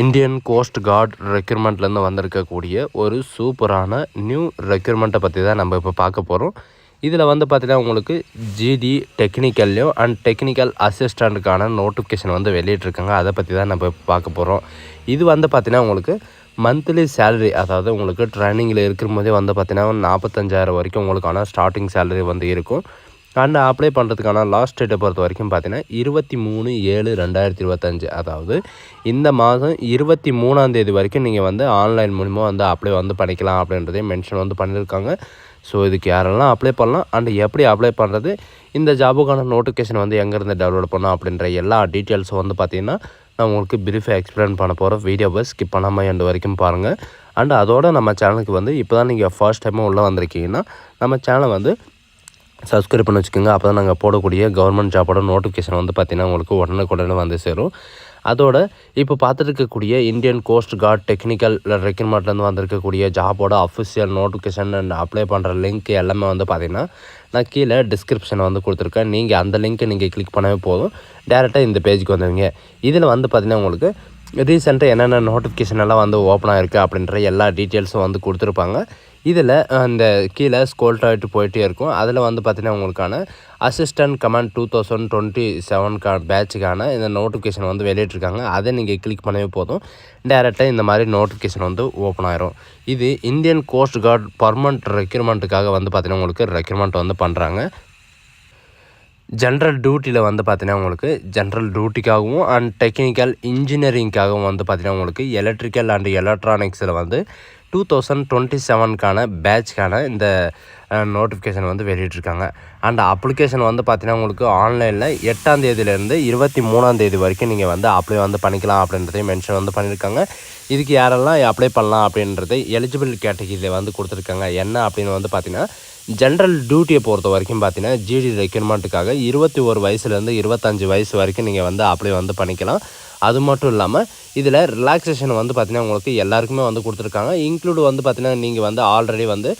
Indian coast card ரெக்யூர்மெண்ட்லேருந்து வந்திருக்கக்கூடிய ஒரு சூப்பரான நியூ ரெக்யூர்மெண்ட்டை பற்றி தான் நம்ம இப்போ பார்க்க போகிறோம். இதில் வந்து பார்த்திங்கன்னா உங்களுக்கு ஜிடி டெக்னிக்கல்லையும் அண்ட் டெக்னிக்கல் அசிஸ்டண்ட்டுக்கான நோட்டிஃபிகேஷன் வந்து வெளியிட்ருக்காங்க அதை பற்றி தான் நம்ம இப்போ பார்க்க போகிறோம். இது வந்து பார்த்திங்கன்னா உங்களுக்கு மந்த்லி சேலரி அதாவது உங்களுக்கு ட்ரைனிங்கில் இருக்கும்போதே போதே வந்து பார்த்திங்கன்னா நாற்பத்தஞ்சாயிரம் வரைக்கும் உங்களுக்கான ஸ்டார்டிங் சேலரி வந்து இருக்கும். அண்ட் அப்ளை பண்ணுறதுக்கான லாஸ்ட் டேட்டை பொறுத்த வரைக்கும் பார்த்தீங்கன்னா இருபத்தி மூணு ஏழு ரெண்டாயிரத்தி இருபத்தஞ்சு. அதாவது இந்த மாதம் இருபத்தி மூணாந்தேதி வரைக்கும் நீங்கள் வந்து ஆன்லைன் மூலிமா வந்து அப்ளை வந்து பண்ணிக்கலாம் அப்படின்றதையும் மென்ஷன் வந்து பண்ணியிருக்காங்க ஸோ இதுக்கு யாரெல்லாம் அப்ளை பண்ணலாம் அண்ட் எப்படி அப்ளை பண்ணுறது இந்த ஜாபுக்கான நோட்டிஃபிகேஷன் வந்து எங்கேருந்து டவுன்லோட் பண்ணோம் அப்படின்ற எல்லா டீட்டெயில்ஸும் வந்து பார்த்திங்கன்னா நான் உங்களுக்கு பிரீஃபாக எக்ஸ்பிளைன் பண்ண போகிறோம் வீடியோவை ஸ்கிப் பண்ணாமல் எண்டு வரைக்கும் பாருங்கள் அண்ட் அதோடு நம்ம சேனலுக்கு வந்து இப்போ தான் நீங்கள் ஃபர்ஸ்ட் டைமும் உள்ளே வந்திருக்கீங்கன்னா நம்ம சேனலை வந்து சப்ஸ்கிரைப் பண்ணி வச்சுக்கோங்க. அப்போ தான் நாங்கள் போடக்கூடிய கவர்மெண்ட் ஜாபோட நோட்டிஃபிகேஷன் வந்து பார்த்திங்கன்னா உங்களுக்கு உடனுக்குடனே வந்து சேரும். அதோட இப்போ பார்த்துருக்கக்கூடிய இந்தியன் கோஸ்ட் கார்ட் டெக்னிக்கல் ரெக்ரூட்மெண்ட்லேருந்து வந்திருக்கக்கூடிய ஜாபோட அஃபிஷியல் நோட்டிஃபிகேஷன் அண்ட் அப்ளை பண்ணுற லிங்க் எல்லாமே வந்து பார்த்திங்கன்னா நான் கீழே டிஸ்கிரிப்ஷனை வந்து கொடுத்துருக்கேன். நீங்கள் அந்த லிங்க்கை நீங்கள் கிளிக் பண்ணவே போதும். டேரெக்டாக இந்த பேஜுக்கு வந்துடுவீங்க இதில் வந்து பார்த்திங்கன்னா உங்களுக்கு ரீசெண்டாக என்னென்ன நோட்டிஃபிகேஷன் எல்லாம் வந்து ஓப்பன் ஆகிருக்கு அப்படின்ற எல்லா டீட்டெயில்ஸும் வந்து கொடுத்துருப்பாங்க. இதில் அந்த கீழே ஸ்கோல்ட் ஆகிட்டு போயிட்டே இருக்கும். அதில் வந்து பார்த்திங்கன்னா உங்களுக்கான assistant command two thousand twenty செவன்கா பேட்சுக்கான இந்த நோட்டிஃபிகேஷன் வந்து வெளியிட்ருக்காங்க அதை நீங்கள் கிளிக் பண்ணவே போதும். டேரெக்டாக இந்த மாதிரி நோட்டிஃபிகேஷன் வந்து ஓப்பன் ஆயிரும். இது இந்தியன் கோஸ்ட் கார்டு பர்மனண்ட் ரெக்யூர்மெண்ட்டுக்காக வந்து பார்த்திங்கன்னா உங்களுக்கு ரெக்யூர்மெண்ட் வந்து பண்ணுறாங்க ஜென்ரல் டியூட்டியில் வந்து பார்த்தீங்கன்னா உங்களுக்கு ஜென்ரல் டியூட்டிக்காகவும் அண்ட் டெக்னிக்கல் இன்ஜினியரிங்காகவும் வந்து பார்த்தீங்கன்னா உங்களுக்கு எலக்ட்ரிக்கல் அண்ட் எலக்ட்ரானிக்ஸில் வந்து டூ தௌசண்ட் டுவெண்ட்டி செவனுக்கான பேட்ச்க்கான இந்த நோட்டிஃபிகேஷன் வந்து வெளியிட்ருக்காங்க அண்ட் அப்ளிகேஷன் வந்து பார்த்தீங்கன்னா உங்களுக்கு ஆன்லைனில் எட்டாம் தேதியிலேருந்து இருபத்தி மூணாம் தேதி வரைக்கும் நீங்கள் வந்து அப்ளை வந்து பண்ணிக்கலாம் அப்படின்றதையும் மென்ஷன் வந்து பண்ணியிருக்காங்க. இதுக்கு யாரெல்லாம் அப்ளை பண்ணலாம் அப்படின்றத எலிஜிபிள் கேட்டகிரியில் வந்து கொடுத்துருக்காங்க. என்ன அப்படின்னு வந்து பார்த்தீங்கன்னா ஜென்ரல் டியூட்டியை பொறுத்த வரைக்கும் பார்த்தீங்கன்னா ஜிடி ரெக்யூர்மெண்ட்டுக்காக இருபத்தி ஒரு வயசுலேருந்து இருபத்தஞ்சி வயசு வரைக்கும் நீங்கள் வந்து அப்ளை வந்து பண்ணிக்கலாம். அது மட்டும் இல்லாமல் இதில் ரிலாக்ஸேஷன் வந்து பார்த்திங்கன்னா உங்களுக்கு எல்லாருக்குமே வந்து கொடுத்துருக்காங்க. இன்க்ளூடு வந்து பார்த்திங்கன்னா நீங்கள் வந்து ஆல்ரெடி வந்து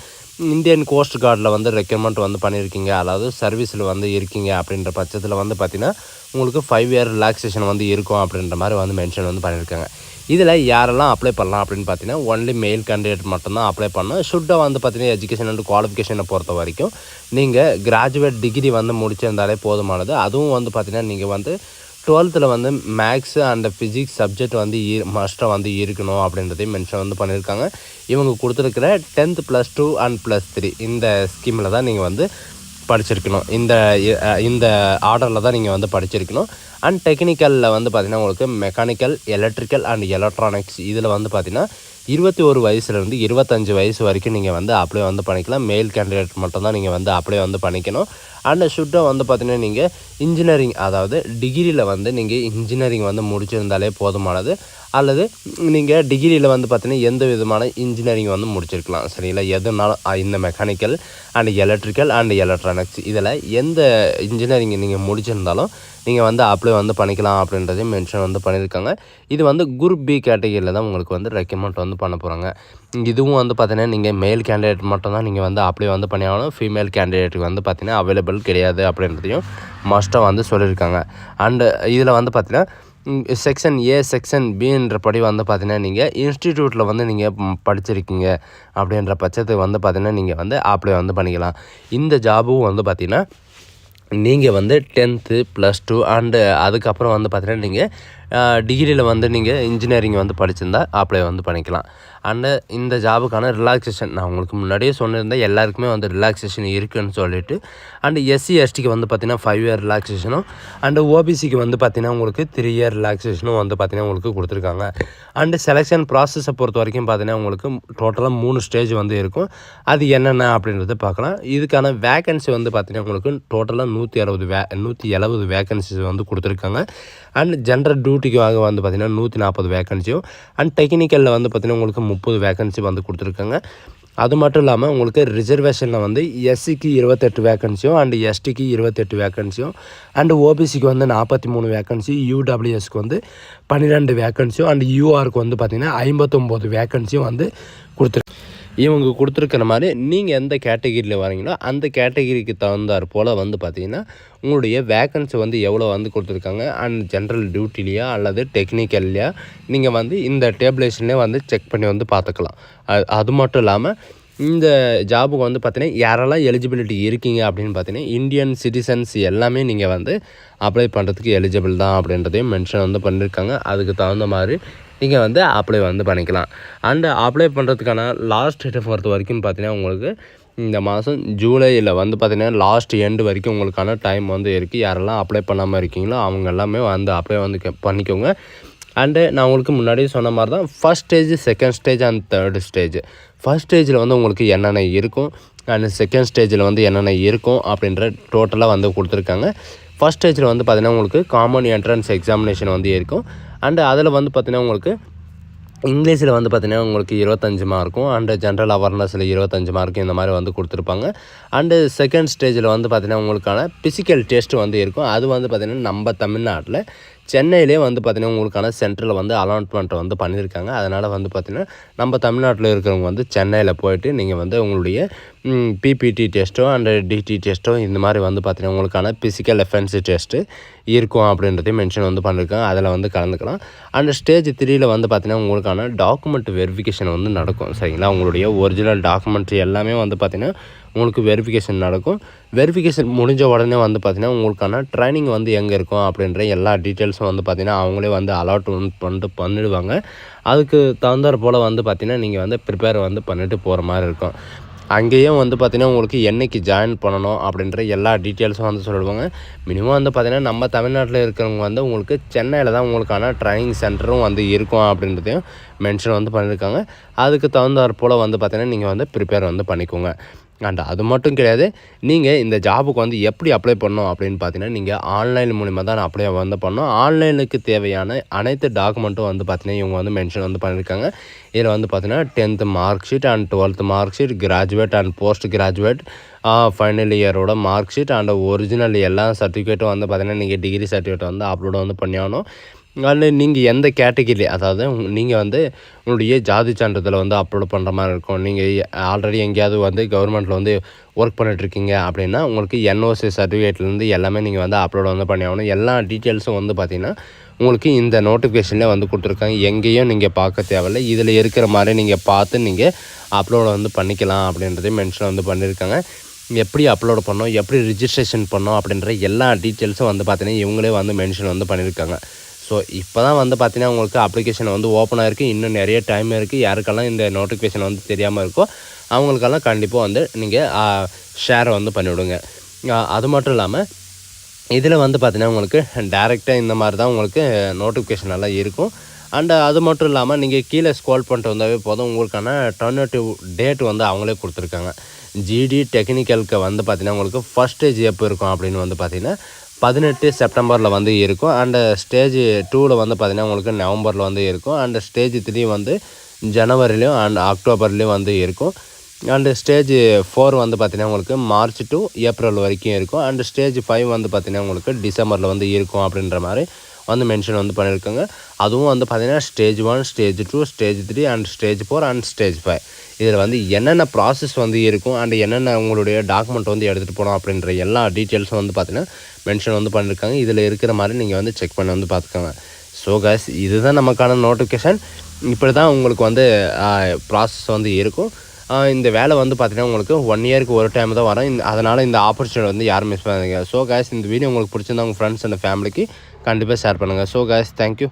இந்தியன் கோஸ்ட் கார்டில் வந்து ரெக்யூர்மெண்ட் வந்து பண்ணியிருக்கீங்க அதாவது சர்வீஸில் வந்து இருக்கீங்க அப்படின்ற பட்சத்தில் வந்து பார்த்திங்கன்னா உங்களுக்கு ஃபைவ் இயர் ரிலாக்ஸேஷன் வந்து இருக்கும் அப்படின்ற மாதிரி வந்து மென்ஷன் வந்து பண்ணியிருக்காங்க இதில் யாரெல்லாம் அப்ளை பண்ணலாம் அப்படின்னு பார்த்தீங்கன்னா ஒன்லி மெயில் கேண்டிடேட் மட்டும்தான் அப்ளை பண்ணணும். ஷுட்டாக வந்து பார்த்தீங்கன்னா எஜுகேஷன் அண்ட் குவாலிஃபிகேஷனை பொறுத்த வரைக்கும் நீங்கள் கிராஜுவேட் டிகிரி வந்து முடிச்சிருந்தாலே போதுமானது. அதுவும் வந்து பார்த்தீங்கன்னா நீங்கள் வந்து டுவெல்த்தில் வந்து மேக்ஸு அண்ட் ஃபிசிக்ஸ் சப்ஜெக்ட் வந்து மஸ்ட்டாக வந்து இருக்கணும் அப்படின்றதையும் மென்ஷன் வந்து பண்ணியிருக்காங்க. இவங்க கொடுத்துருக்கிற tenth plus two and plus three இந்த ஸ்கீமில் தான் நீங்கள் வந்து படிச்சிருக்கணும். இந்த இந்த ஆர்டரில் தான் நீங்கள் வந்து படிச்சிருக்கணும். அண்ட் டெக்னிக்கலில் வந்து பார்த்திங்கன்னா உங்களுக்கு மெக்கானிக்கல் எலக்ட்ரிக்கல் அண்ட் எலக்ட்ரானிக்ஸ் இதில் வந்து பார்த்திங்கன்னா இருபத்தி ஒரு வயசுலேருந்து இருபத்தஞ்சி வயசு வரைக்கும் நீங்கள் வந்து அப்ளை வந்து பண்ணிக்கலாம். மேல் கேண்டிடேட் மட்டும்தான் நீங்கள் வந்து அப்ளை வந்து பண்ணிக்கணும். அண்ட் ஷுட்டை வந்து பார்த்தீங்கன்னா நீங்கள் இன்ஜினியரிங் அதாவது டிகிரியில் வந்து நீங்கள் இன்ஜினியரிங் வந்து முடிச்சிருந்தாலே போதுமானது. அல்லது நீங்கள் டிகிரியில் வந்து பார்த்தீங்கன்னா எந்த விதமான இன்ஜினியரிங் வந்து முடிச்சிருக்கலாம். சரிங்களா? எதுனாலும் இந்த mechanical and electrical and electronics இதில் எந்த இன்ஜினியரிங் நீங்கள் முடிச்சிருந்தாலும் நீங்கள் வந்து அப்ளை வந்து பண்ணிக்கலாம் அப்படின்றதையும் மென்ஷன் வந்து பண்ணியிருக்காங்க. இது வந்து குரூப் பி கேட்டகரியில் தான் உங்களுக்கு வந்து ரெக்கமெண்ட் வந்து பண்ண போகிறாங்க இதுவும் வந்து பார்த்தீங்கன்னா நீங்கள் மேல் கேண்டிடேட் மட்டும் தான் நீங்கள் வந்து அப்ளை வந்து பண்ணி ஆகணும் ஃபீமேல் கேண்டிடேட்டுக்கு வந்து பார்த்தீங்கன்னா அவைலபிள் கிடையாது அப்படின்றதையும் மஸ்ட்டாக வந்து சொல்லியிருக்காங்க. அண்டு இதில் வந்து பார்த்திங்கன்னா செக்ஷன் ஏ செக்ஷன் பின்ற படி வந்து பார்த்தீங்கன்னா நீங்கள் இன்ஸ்டிடியூட்டில் வந்து நீங்கள் படிச்சிருக்கீங்க அப்படின்ற பட்சத்துக்கு வந்து பார்த்தீங்கன்னா நீங்கள் வந்து அப்ளை வந்து பண்ணிக்கலாம். இந்த ஜாபும் வந்து பார்த்திங்கன்னா நீங்கள் வந்து டென்த்து ப்ளஸ் டூ அண்டு அதுக்கப்புறம் வந்து பார்த்தீங்கன்னா நீங்கள் டிகிரியில் வந்து நீங்கள் இன்ஜினியரிங் வந்து படிச்சிருந்தா அப்ளை வந்து பண்ணிக்கலாம். அண்டு இந்த ஜாபுக்கான ரிலாக்ஸேஷன் நான் உங்களுக்கு முன்னாடியே சொன்னிருந்தேன் எல்லாருக்குமே வந்து ரிலாக்ஸேஷன் இருக்குதுன்னு சொல்லிட்டு. அண்டு எஸ்சி எஸ்டிக்கு வந்து பார்த்திங்கன்னா ஃபைவ் இயர் ரிலாக்ஸேஷனும் அண்டு ஓபிசிக்கு வந்து பார்த்திங்கன்னா உங்களுக்கு த்ரீ இயர் ரிலாக்ஸேஷனும் வந்து பார்த்திங்கன்னா உங்களுக்கு கொடுத்துருக்காங்க. அண்டு செலெக்ஷன் ப்ராசஸை பொறுத்த வரைக்கும் பார்த்திங்கன்னா உங்களுக்கு டோட்டலாக மூணு ஸ்டேஜ் வந்து இருக்கும். அது என்னென்ன அப்படின்றத பார்க்கலாம். இதுக்கான வேகன்சி வந்து பார்த்திங்கன்னா உங்களுக்கு டோட்டலாக நூற்றி அறுபது வே நூற்றி எழுபது வேகன்சிஸ் வந்து கொடுத்துருக்காங்க. அண்ட் ஜென்ரல் டியூட்டிக்காக வந்து பார்த்திங்கன்னா நூற்றி நாற்பது வேகன்சியும் அண்ட் டெக்னிக்கலில் வந்து பார்த்திங்கன்னா உங்களுக்கு முப்பது வேக்கன்சி வந்து கொடுத்துருக்காங்க. அது மட்டும் இல்லாமல் உங்களுக்கு ரிசர்வேஷனில் வந்து எஸ்சிக்கு இருபத்தெட்டு வேக்கன்சியும் அண்டு எஸ்டிக்கு இருபத்தெட்டு வேக்கன்சியும் அண்டு ஓபிசிக்கு வந்து நாற்பத்தி மூணு வேக்கன்சி யூடபிள்யூஎஸ்க்கு வந்து பன்னிரெண்டு வேக்கன்சியும் அண்டு யூஆருக்கு வந்து பார்த்திங்கன்னா ஐம்பத்தொம்போது வேக்கன்சியும் வந்து கொடுத்துருக்கு இவங்க கொடுத்துருக்கிற மாதிரி நீங்கள் எந்த கேட்டகிரியில் வரீங்களோ அந்த கேட்டகிரிக்கு தகுந்தாற் போல் வந்து பார்த்தீங்கன்னா உங்களுடைய வேக்கன்சி வந்து எவ்வளோ வந்து கொடுத்துருக்காங்க? அண்ட் ஜென்ரல் டியூட்டிலையா அல்லது டெக்னிக்கல்லையா நீங்கள் வந்து இந்த டேபிளேஷன்லேயே வந்து செக் பண்ணி வந்து பார்த்துக்கலாம் அது அது மட்டும் இல்லாமல் இந்த ஜாபுக்கு வந்து பார்த்தீங்கன்னா யாரெல்லாம் எலிஜிபிலிட்டி இருக்கீங்க அப்படின்னு பார்த்தீங்கன்னா இந்தியன் சிட்டிசன்ஸ் எல்லாமே நீங்கள் வந்து அப்ளை பண்ணுறதுக்கு எலிஜிபிள் தான் அப்படின்றதையும் மென்ஷன் வந்து பண்ணியிருக்காங்க அதுக்கு தகுந்த மாதிரி நீங்கள் வந்து அப்ளை வந்து பண்ணிக்கலாம். அண்டு அப்ளை பண்ணுறதுக்கான லாஸ்ட் டேட்டை பொறுத்த வரைக்கும் பார்த்தீங்கன்னா உங்களுக்கு இந்த மாதம் ஜூலையில் வந்து பார்த்திங்கன்னா லாஸ்ட் எண்டு வரைக்கும் உங்களுக்கான டைம் வந்து இருக்குது யாரெல்லாம் அப்ளை பண்ணாமல் இருக்கீங்களோ அவங்க எல்லாமே வந்து அப்ளை வந்து பண்ணிக்கோங்க. அண்டு நான் உங்களுக்கு முன்னாடியே சொன்ன மாதிரி தான் first stage second stage and third stage first ஸ்டேஜில் வந்து உங்களுக்கு என்னென்ன இருக்கும்? அண்ட் செகண்ட் ஸ்டேஜில் வந்து என்னென்ன இருக்கும்? அப்படின்ற டோட்டலாக வந்து கொடுத்துருக்காங்க. ஃபஸ்ட் ஸ்டேஜில் வந்து பார்த்திங்கன்னா உங்களுக்கு காமன் என்ட்ரன்ஸ் எக்ஸாமினேஷன் வந்து இருக்கும். அண்டு அதில் வந்து பார்த்திங்கன்னா உங்களுக்கு இங்கிலீஷில் வந்து பார்த்திங்கன்னா உங்களுக்கு இருபத்தஞ்சு மார்க்கும் அண்டு ஜென்ரல் அவேர்னஸில் இருபத்தஞ்சு மார்க்கும் இந்த மாதிரி வந்து கொடுத்துருப்பாங்க. அண்டு செகண்ட் ஸ்டேஜில் வந்து பார்த்திங்கன்னா உங்களுக்கான ஃபிசிக்கல் டெஸ்ட் வந்து இருக்கும். அது வந்து பார்த்திங்கன்னா நம்ம தமிழ்நாட்டில் சென்னையிலே வந்து பார்த்திங்கன்னா உங்களுக்கான சென்டரில் வந்து அலாட்மெண்ட் வந்து பண்ணியிருக்காங்க. அதனால் வந்து பார்த்தீங்கன்னா நம்ம தமிழ்நாட்டில் இருக்கிறவங்க வந்து சென்னையில் போயிட்டு நீங்கள் வந்து உங்களுடைய பிபிடி டெஸ்ட்டோ அண்ட் டிடி டெஸ்ட்டோ இந்த மாதிரி வந்து பார்த்தீங்கன்னா உங்களுக்கான ஃபிசிக்கல் எஃபென்சி டெஸ்ட்டு இருக்கும் அப்படின்றதையும் மென்ஷன் வந்து பண்ணியிருக்காங்க அதில் வந்து கலந்துக்கலாம். அண்ட் ஸ்டேஜ் த்ரீயில் வந்து பார்த்திங்கன்னா உங்களுக்கான டாக்குமெண்ட் வெரிஃபிகேஷன் வந்து நடக்கும். சரிங்களா? உங்களுடைய ஒரிஜினல் டாக்குமெண்ட் எல்லாமே வந்து பார்த்தீங்கன்னா உங்களுக்கு வெரிஃபிகேஷன் நடக்கும். வெரிஃபிகேஷன் முடிஞ்ச உடனே வந்து பார்த்தீங்கன்னா உங்களுக்கான ட்ரைனிங் வந்து எங்கே இருக்கும் அப்படின்ற எல்லா டீட்டெயில்ஸும் வந்து பார்த்திங்கன்னா அவங்களே வந்து அலாட் பண்ணிட்டு பண்ணிடுவாங்க. அதுக்கு தகுந்தாற் போல் வந்து பார்த்தீங்கன்னா நீங்கள் வந்து ப்ரிப்பேர் வந்து பண்ணிட்டு போகிற மாதிரி இருக்கும். அங்கேயும் வந்து பார்த்தீங்கன்னா உங்களுக்கு என்னைக்கு ஜாயின் பண்ணணும் அப்படின்ற எல்லா டீட்டெயில்ஸும் வந்து சொல்லிடுவாங்க. மினிமம் வந்து பார்த்திங்கன்னா நம்ம தமிழ்நாட்டில் இருக்கிறவங்க வந்து உங்களுக்கு சென்னையில் தான் உங்களுக்கான ட்ரைனிங் சென்டரும் வந்து இருக்கும் அப்படின்றதையும் மென்ஷன் வந்து பண்ணியிருக்காங்க அதுக்கு தகுந்தாற் போல் வந்து பார்த்திங்கன்னா நீங்கள் வந்து ப்ரிப்பேர் வந்து பண்ணிக்கோங்க. அண்ட் அது மட்டும் கிடையாது. நீங்கள் இந்த ஜாபுக்கு வந்து எப்படி அப்ளை பண்ணணும் அப்படின்னு பார்த்தீங்கன்னா நீங்கள் ஆன்லைன் மூலிமா தான் அப்ளை வந்து பண்ணோம் ஆன்லைனுக்கு தேவையான அனைத்து டாக்குமெண்ட்டும் வந்து பார்த்தீங்கன்னா இவங்க வந்து மென்ஷன் வந்து பண்ணியிருக்காங்க. இதில் வந்து பார்த்தீங்கன்னா tenth mark sheet and twelfth mark sheet graduate and post graduate final இயரோட mark sheet and original எல்லா சர்டிஃபிகேட்டும் வந்து பார்த்தீங்கன்னா நீங்கள் டிகிரி சர்டிஃபிகேட் வந்து அப்லோட் வந்து பண்ணியாகணும். அதில் நீங்கள் எந்த கேட்டகிரி அதாவது நீங்கள் வந்து உங்களுடைய ஜாதி சான்றிதழை வந்து அப்லோட் பண்ணுற மாதிரி இருக்கும். நீங்கள் ஆல்ரெடி எங்கேயாவது வந்து கவர்மெண்ட்டில் வந்து ஒர்க் பண்ணிட்டுருக்கீங்க அப்படின்னா உங்களுக்கு என்ஓசி சர்டிஃபிகேட்லேருந்து எல்லாமே நீங்கள் வந்து அப்லோட் வந்து பண்ணி ஆகணும். எல்லா டீட்டெயில்ஸும் வந்து பார்த்திங்கன்னா உங்களுக்கு இந்த நோட்டிஃபிகேஷனில் வந்து கொடுத்துருக்காங்க. எங்கேயும் நீங்கள் பார்க்க தேவையில்லை. இதில் இருக்கிற மாதிரி நீங்கள் பார்த்து நீங்கள் அப்லோட் வந்து பண்ணிக்கலாம் அப்படின்றதையும் மென்ஷன் வந்து பண்ணியிருக்காங்க எப்படி அப்லோட் பண்ணோம் எப்படி ரிஜிஸ்ட்ரேஷன் பண்ணோம் அப்படின்ற எல்லா டீட்டெயில்ஸும் வந்து பார்த்தீங்கன்னா இவங்களே வந்து மென்ஷன் வந்து பண்ணியிருக்காங்க ஸோ இப்போ தான் வந்து பார்த்தீங்கன்னா உங்களுக்கு அப்ளிகேஷன் வந்து ஓப்பன் இருக்குது இன்னும் நிறைய டைம் இருக்குது யாருக்கெல்லாம் இந்த நோட்டிஃபிகேஷன் வந்து தெரியாமல் இருக்கோ அவங்களுக்கெல்லாம் கண்டிப்பாக வந்து நீங்கள் ஷேரை வந்து பண்ணிவிடுங்க. அது மட்டும் இல்லாமல் இதில் வந்து பார்த்தீங்கன்னா உங்களுக்கு டேரெக்டாக இந்த மாதிரி தான் உங்களுக்கு நோட்டிஃபிகேஷன் எல்லாம் இருக்கும். அண்டு அது மட்டும் இல்லாமல் நீங்கள் கீழே ஸ்க்ரோல் பண்ணிட்டு வந்தாவே போதும். உங்களுக்கான டர்னேட்டிவ் டேட் வந்து அவங்களே கொடுத்துருக்காங்க. ஜிடி டெக்னிக்கலுக்கு வந்து பார்த்திங்கன்னா உங்களுக்கு ஃபஸ்ட் ஸ்டேஜ் எப்போ இருக்கும் அப்படின்னு வந்து பார்த்திங்கன்னா பதினெட்டு செப்டம்பரில் வந்து இருக்கும். அண்டு ஸ்டேஜ் டூவில் வந்து பார்த்தீங்கன்னா உங்களுக்கு நவம்பரில் வந்து இருக்கும். அண்டு ஸ்டேஜ் த்ரீ வந்து ஜனவரிலையும் அண்ட் அக்டோபர்லேயும் வந்து இருக்கும். அண்டு ஸ்டேஜ் ஃபோர் வந்து பார்த்தீங்கன்னா உங்களுக்கு மார்ச் டு ஏப்ரல் வரைக்கும் இருக்கும். அண்டு ஸ்டேஜ் ஃபைவ் வந்து பார்த்திங்கன்னா உங்களுக்கு டிசம்பரில் வந்து இருக்கும் அப்படின்ற மாதிரி வந்து மென்ஷன் வந்து பண்ணியிருக்காங்க அதுவும் வந்து பார்த்திங்கன்னா stage one stage two stage three and stage four and stage five இதில் வந்து என்னென்ன ப்ராசஸ் வந்து இருக்கும் அண்ட் என்னென்ன உங்களுடைய டாக்குமெண்ட் வந்து எடுத்துகிட்டு போகணும் அப்படின்ற எல்லா டீட்டெயில்ஸும் வந்து பார்த்தீங்கன்னா மென்ஷன் வந்து பண்ணியிருக்காங்க இதில் இருக்கிற மாதிரி நீங்கள் வந்து செக் பண்ணி வந்து பார்த்துக்கோங்க. ஸோ கேஸ் இதுதான் நமக்கான நோட்டிஃபிகேஷன் இப்படி தான் உங்களுக்கு வந்து ப்ராசஸ் வந்து இருக்கும். இந்த வேலை வந்து பார்த்தீங்கன்னா உங்களுக்கு ஒன் இயருக்கு ஒரு டைம் தான் வரும். இந்த அதனால் இந்த ஆப்பர்ச்சுனிட்டி வந்து யாரும் மிஸ் பண்ணாதீங்க. ஸோ கேஸ் இந்த வீடியோ உங்களுக்கு பிடிச்சிருந்தா உங்கள் ஃப்ரெண்ட்ஸ் அண்ட் ஃபேமிலிக்கு கண்டிப்பாக ஷேர் பண்ணுங்கள் ஸோ guys தேங்க்யூ